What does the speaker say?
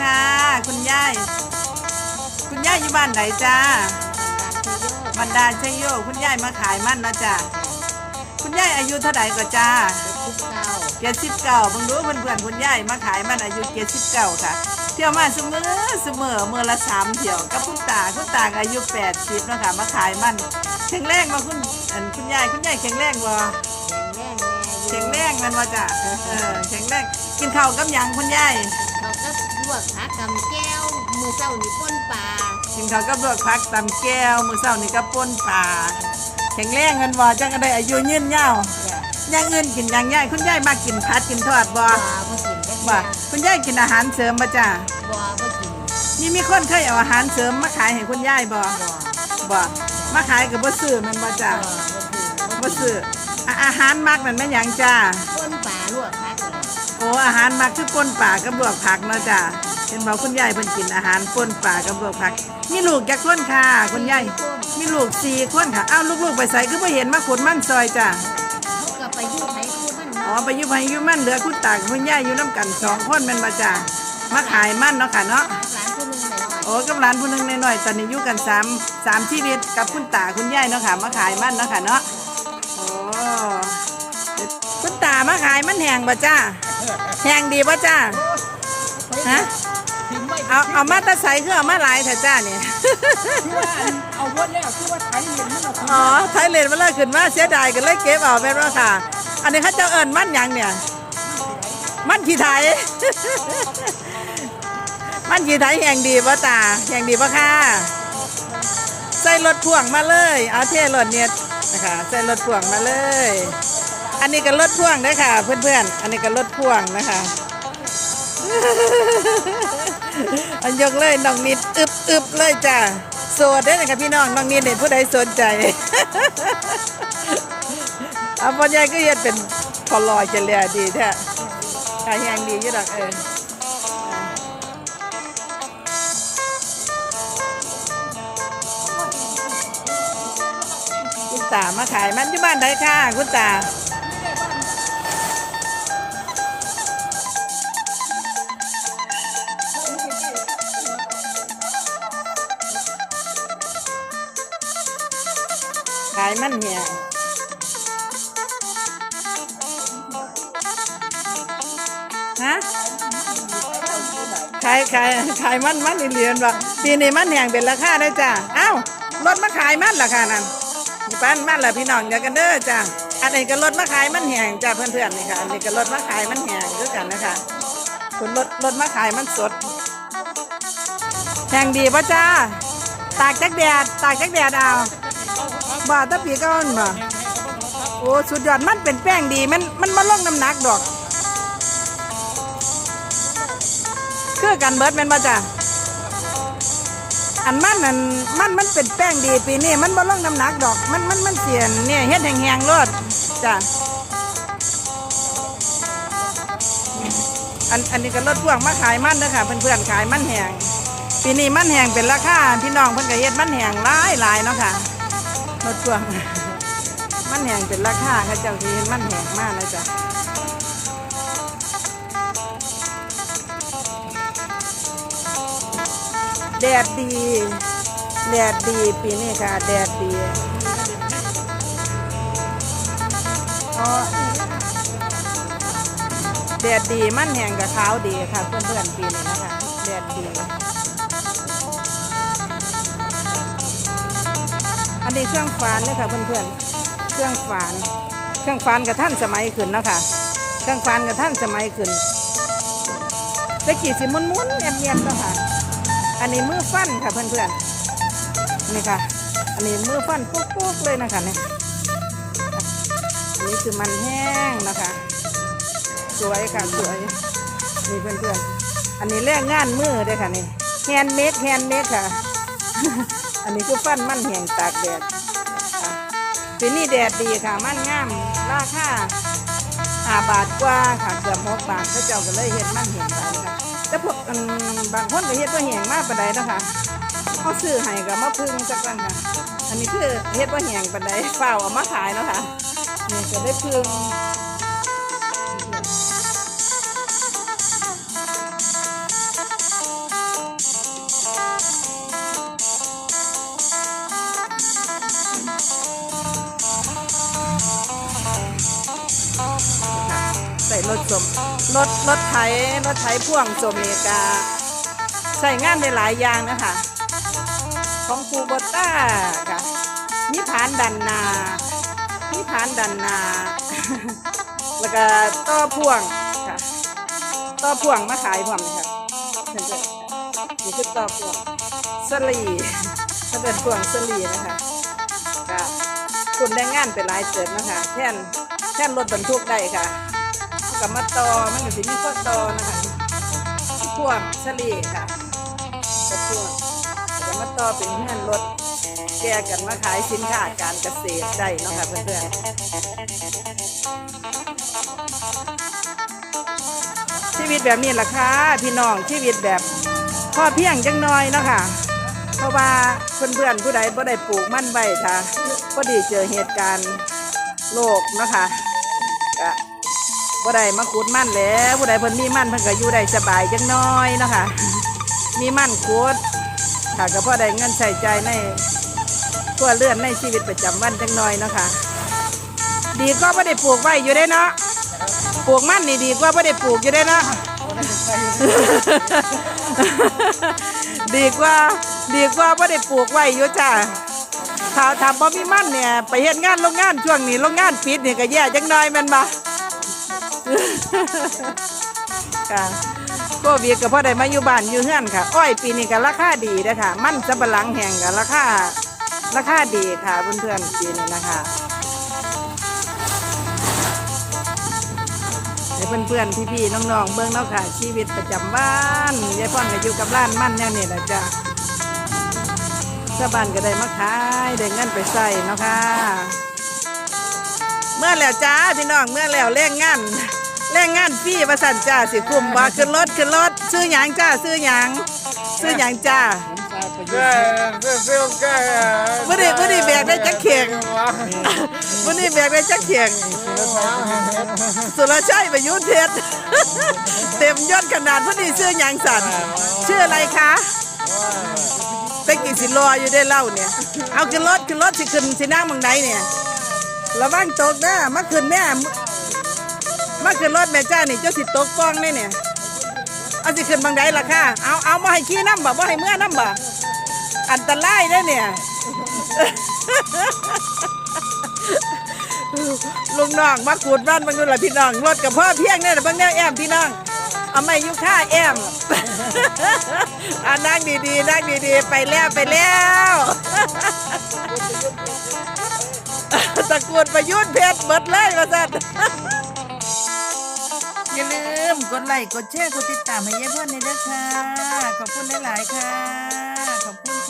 ค่ะ คุณยาย คุณยายอยู่บ้านไหนจ้าบรรดาชัยโย คุณยายมาขายมันนะจ้าคุณยายอายุเท่าไหร่ก็จ้าเจ็ดสิบเก้าเพิ่งรู้เพื่อนๆคุณยายมาขายมันอายุเจ็ดสิบเก้าค่ะ เที่ยวมาเสมอเสมอเมื่อละสามเที่ยวกับคุณตาคุณตาก็อายุแปดสิบนาะคะมาขายมันแข็งแรงมาคุณอันคุณยายคุณยายแข็งแรงบ่แข็งแรงแมันว่าจ้ะเออแข็งแรงกินข้าวกับหยังคุณยายเขาก็ล วกผักกำแก้วมือเจ้านี่ป้นปลากินข้าวกับลวกผักตำแก้วมื้อเช้านี่ก็ป่นปลาแข็งแรงแมันบ่จังก็ได้อายุยืนยาวจ้ะอย่างอื่นกินอย่างยายคุณยายมากินผัดกินทอดบ่บัวบ่กินได้บ่คุณยายกินอาหารเสริมบ่จ้ะบัวบ่กินนี่มีคนเคยเอาอาหารเสริมมาขายให้คุณยายบ่บัวบ่มาขายก็บ่ซื้อแมันบ่จ้ะบัวบ่กินบ่ซื้ออะอาหารมักนั่นแม่นหยังจ้าป้น อ้อาหารมักคือป่นป่ากับลวกผักเนาะจ้ะเห็นบอกคุณยายเพิ่นกินอาหารป่นป่ากับลวกผัก มีลูกจักคนค่ะคุณยายมีลูกสี่คนค่ะอ้าวลูกๆไปใส่คือบ่เห็นมาขนมันซอยจ้ะเขาก็ไปอยู่ไหนคือมันอ๋อไปอยู่ไผอยู่มันเหลือคุณตากับคุณยายอยู่นํกันสองคนแม่นบ่จ้ะมาขายมันเนาะค่ะเนาะหลานผู้หนึงหน่อยโอ้กับหลานผู้หนึงน้อยๆตอนนี้อยู่กันสามสามชีวิตกับคุณตาคุณยายเนาะค่ะมาขายมันเนาะค่ะเนาะโอ้คุณตามาขายมันแห้งบ่จ้า แหงดีบ่ะจ้าฮะเอาเอามาตะใสคือเอามาหลายเถอะจ้านี่คือว่าอันเอาวดแล้วคือว่าไถเห็นมันเราอ๋อไทยเลนมาเลยขึ้นมาเสียดายกันเลยเก็บเอาเป็นว่าค่ะ อันนี้เขาเจ้าเอิญมันยังเนี่ย มันขี่ไทยมันขี่ไทยแห่งดีป่ะตาแห่งดีป่ะค่ะใส่รถพ่วงมาเลย เอาเท่รถเนี่ยนะคะใส่รถพ่วงมาเลย อันนี้ก็รถพ่วงนะค่ะ เพื่อนๆ อันนี้ก็รถพ่วงนะคะ อันยกเลยน้องนิดอึบอึบเลยจ้ะโสดได้เลยค่ะพี่น้องน้องนิดเห็นผู้ใดสนใจเอาพ่อใหญ่ก็เฮ็ดเป็นพอลอยจะเลียดีแท้ขายแหงดีอยู่ดอกเออคุณตามาขายมันอยู่บ้านไหนค่ะ คุณตา มันเหี่ยฮะขายขายขายมันมันอีเหรียญบ่ปีนี้มันแหงเป็นราคาได้จ้าอ้าวรถมาขายมันราคานั่นปั้นมันละพี่น้องเดียวกันเด้อจ้าอันนี้ก็รถมาขายมันแหงจ้าเพื่อนๆนี่ค่ะอันนี้ก็รถมาขายมันแหงด้วยกันนะคะคุณรถรถมาขายมันสดแหงดีป่ะจ้าตากจักแดดตากจักแดดเอา บ่ตะปีก้อนบ่โอ้สุดยอดมันเป็นแป้งดีมันมันมาลงน้ำหนักดอก คือกันเบิร์ดแม่นบ่จ้ะอันมันนั่นมันมันเป็นแป้งดีปีนี้มันบ่ลงน้ำหนักดอก มันมันมันเสียนเนี่ยเฮ็ดแหงๆรดจ้ะอันอันนี้ก็รถพ่วงมาขายมันเด้อค่ะเพื่อนๆขายมันแหงปีนี้มันแหงเป็นราคาพี่น้องเพิ่นก็เฮ็ดมันแหงหลายหลายเนาะค่ะ รถพ่วง มันแหงเป็นราคาค่ะเจ้าที่มันแหงมากนะจ๊ะแดดดีแดดดีปีนี้ค่ะ แดดดีอ๋อแดดดีมันแห้งกับขาวดีค่ะ เพื่อนๆปีนี้นะคะ แดดดี นนี้เครื่องฟานเลยค่ะเพื่อนๆ เครื่องฟาน เครื่องฟานกับท่านสมัยขึ้นเนาะคะเครื่องฟานกับท่านสมัยขึ้นตะกี้สิมุนมุนๆแอบแอบๆเนาะค่ะ อันนี้มือฟันค่ะเพื่อนๆ นี่ค่ะ อันนี้มือฟันปุ๊กๆเลยนะคะเนี่ยอันนี้คือมันแห้งนะคะ สวยค่ะสวย นี่เพื่อนๆ อันนี้แรงงานมือเลยค่ะนี่แฮนด์เมดแฮนด์เมดค่ะ นนี้คือฟันมันแห้งตากแดดค่ะปีนี้แดดดีค่ะ มันงาม ราคาห้าบาทกว่าค่ะเกือบหกบาทพระเจ้าก็เลยเห็ดมันแห้งไปค่ะแต่พวกบางคนก็เฮ็ดว่าแห้งมากปานใดนะคะเขาซื้อให้ก็มาพึ่งจักกันค่ะ อันนี้คือเฮ็ดว่าแห้งปานใดเปล่าเอามาขายเนาะค่ะนี่ก็ได้พึ่ง รถสมรถรถไถรถไถพ่วงสมเมกาใส่งานได้หลายอย่างนะคะ ของคูโบต้าค่ะมีผานดันนามีผานดันนา แล้วก็ต่อพ่วงค่ะต่อพ่วงมาขายพร้อมเลยค่ะเพื่อนๆนี่คือต่อพ่วงสลีถ้าเป็นพ่วงสลีนะคะก็คุณได้งานไปหลายเติมนะคะ แท่นแท่นรถบรรทุกได้ค่ะ กับมาต่อมันก็สิมีข้อตอนะคะพ่วงสลีค่ะก็พ่วงแล้วก็มาตอเป็นเงื่อนรถแกกันมาขายสินค้าการเกษตรได้เนาะคะเพื่อนๆชีวิตแบบนี้ล่ะค่ะพี่น้องชีวิตแบบพอเพียงจังน้อยเนาะค่ะเพราะว่าเพื่อนๆผู้ใดบ่ได้ปลูกมั่นไว้ค่ะพอดีเจอเหตุการณ์โลกนะคะ บ่ได้มาขุดมั่นแล้วผู้ใดเพิ่นมีมั่นเพิ่นก็อยู่ได้สบายจังน้อยเนาะค่ะมีมั่นขุดค่ะก็พอได้เงินใช้จ่ายในตัวเลื่อนในชีวิตประจำวันจังน้อยเนาะค่ะดีก็บ่ได้ปลูกไว้อยู่ได้เนาะปลูกมั่นนี่ดีกว่าไม่ได้ปลูกอยู่ได้เนาะดีกว่าดีกว่าไม่ได้ปลูกไว้อยู่จ้าถ้าทำบ่มีมั่นเนี่ยไปเฮ็ดงานโรงงานช่วงนี้โรงงานปิดเนี่ยก็แย่จังน้อยแม่นบ่ ค่ะโควิดก็พอได้มาอยู่บ้านอยู่เฮือนค่ะ อ้อยปีนี้ก็ราคาดีเด้อค่ะ มันสำปะหลังแห้งก็ราคาราคาดีค่ะเพื่อนๆปีนี้นะคะให้เพื่อนๆพี่ๆน้องๆเบิ่งนาะค่ะ ชีวิตประจำบ้านยายพ่อนก็อยู่กับร้านมั่นแนวนี้แหละจ้ะชาวบ้านก็ได้มาขายได้เงินไปใส่เนาะค่ะ เมื่อแล้วจ้าพี่น้องเมื่อแล้วแรงงาน แรงงานฟรีประสันจ้าสิคุ้มบ่ขึ้นรถขึ้นรถซื้อหยังจ้าซื้อหยังซื้อหยังจ้าบ่ได้บ่ได้แบกได้จักเข่งวันนี้แบกได้จักเขียงสุรชัยประยุทธ์เพชรเต็มยอดขนาดพอดีชื่อหยังสันชื่ออะไรคะเต็กกี่สิรออยู่ได้เล่าเนี่ย เอาขึ้นรถขึ้นรถสิขึ้นสินั่งมังไหนเนี่ยระวังตกนะมาขึ้นแม่ มาขึ้นรถแม่จ้านี่เจ้าสิตกฟองแน่เนี่ยเอาสิขึ้นบังไดล่ะค่ะ เอาเอามาให้ขี้น้ำบ่บ่ให้เมื่อน้ำบ่อันตรายเด้อเนี่ยลุงน้องมาขูดบ้านบางนู่นล่ะพี่น้องรถกับพ่อเพียงเนี่ยบางแนวแอมพี่น้องเอาไม่ยุค่าแอมอ่านั่งดีๆนั่งดีๆ ไปแล้วไปแล้วตะกรวดประยุทธ์เพชรเบิดเลยว่าสัตอย่าลืม กดไลค์กดแชร์กดติดตามให้ยายพ่อนในเด้อค่ะ ขอบคุณหลายๆค่ะ ขอบคุณ